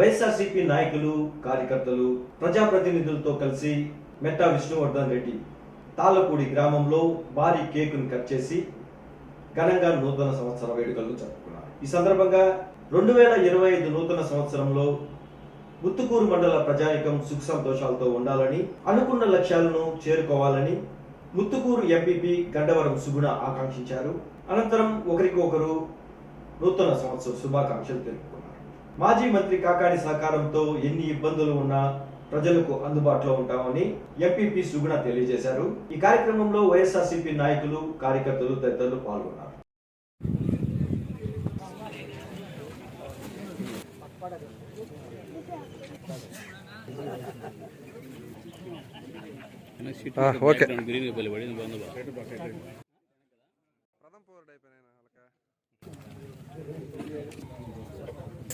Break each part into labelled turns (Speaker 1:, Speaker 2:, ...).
Speaker 1: వైఎస్ఆర్సీపీ నాయకులు కార్యకర్తలు ప్రజాప్రతినిధులతో కలిసి మెట్టా విష్ణువర్ధన్ రెడ్డి తాళ్ళపూడి గ్రామంలో భారీ కేకును కట్ చేసి ఘనంగా నూతన సంవత్సర వేడుకలు జరుపుకున్నారు. ఈ సందర్భంగా రెండు వేల ఇరవై ఐదు నూతన సంవత్సరంలో ముత్తుకూరు మండల ప్రజానికం సుఖ సంతోషాలతో ఉండాలని అనుకున్న లక్ష్యాలను చేరుకోవాలని ముత్తుకూరు ఎంపీపీ గడ్డవరం సుగుణ ఆకాంక్షించారు. అనంతరం ఒకరికొకరు నూతన సంవత్సర శుభాకాంక్షలు తెలుపుకున్నారు. మాజీ మంత్రి కాకాడి సహకారంతో ఎన్ని ఇబ్బందులు ఉన్నా ప్రజలకు అందుబాటులో ఉంటామని ఎంపీపీ సుగుణ తెలియజేశారు. ఈ కార్యక్రమంలో వైఎస్ఆర్సీపీ నాయకులు కార్యకర్తలు తదితరులు పాల్గొన్నారు.
Speaker 2: ఓకే.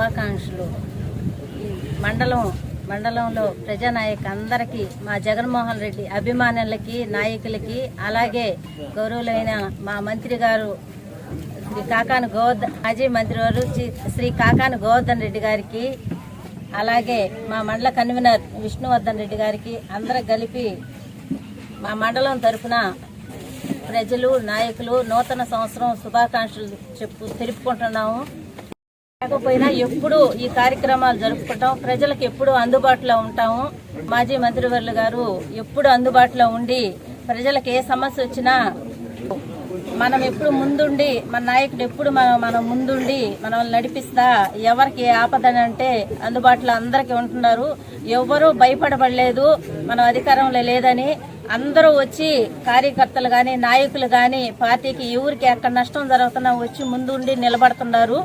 Speaker 3: శుభాకాంక్షలు. ఈ మండలం మండలంలో ప్రజానాయక అందరికీ మా జగన్మోహన్ రెడ్డి అభిమానులకి నాయకులకి అలాగే గౌరవులైన మా మంత్రి గారు శ్రీ కాకాని గోవర్ధన్ మాజీ మంత్రి వారు శ్రీ- శ్రీ కాకాని గోవర్ధన్ రెడ్డి గారికి అలాగే మా మండల కన్వీనర్ విష్ణువర్ధన్ రెడ్డి గారికి అందరూ కలిపి మా మండలం తరఫున ప్రజలు నాయకులు నూతన సంవత్సరం శుభాకాంక్షలు చెప్పు తెలుపుకుంటున్నాము. లేకపోయినా ఎప్పుడు ఈ కార్యక్రమాలు జరుపుకుంటాం. ప్రజలకు ఎప్పుడు అందుబాటులో ఉంటాము. మాజీ మంత్రివర్లు గారు ఎప్పుడు అందుబాటులో ఉండి ప్రజలకు ఏ సమస్య వచ్చినా మనం ఎప్పుడు ముందుండి మన నాయకుడు ఎప్పుడు మనం మనం ముందుండి మనల్ని నడిపిస్తా ఎవరికి ఏ ఆపదని అంటే అందుబాటులో అందరికీ ఉంటున్నారు. ఎవ్వరూ భయపడబడలేదు. మనం అధికారంలో లేదని అందరూ వచ్చి కార్యకర్తలు కానీ నాయకులు కానీ పార్టీకి ఎవరికి ఎక్కడ నష్టం జరుగుతున్నా వచ్చి ముందుండి నిలబడుతున్నారు.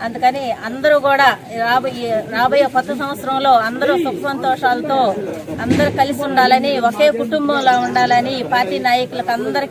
Speaker 3: అందుకని అందరూ కూడా రాబోయే రాబోయే కొత్త సంవత్సరంలో అందరూ సుఖ సంతోషాలతో అందరూ కలిసి ఉండాలని ఒకే కుటుంబంలో ఉండాలని పార్టీ నాయకులకు అందరికీ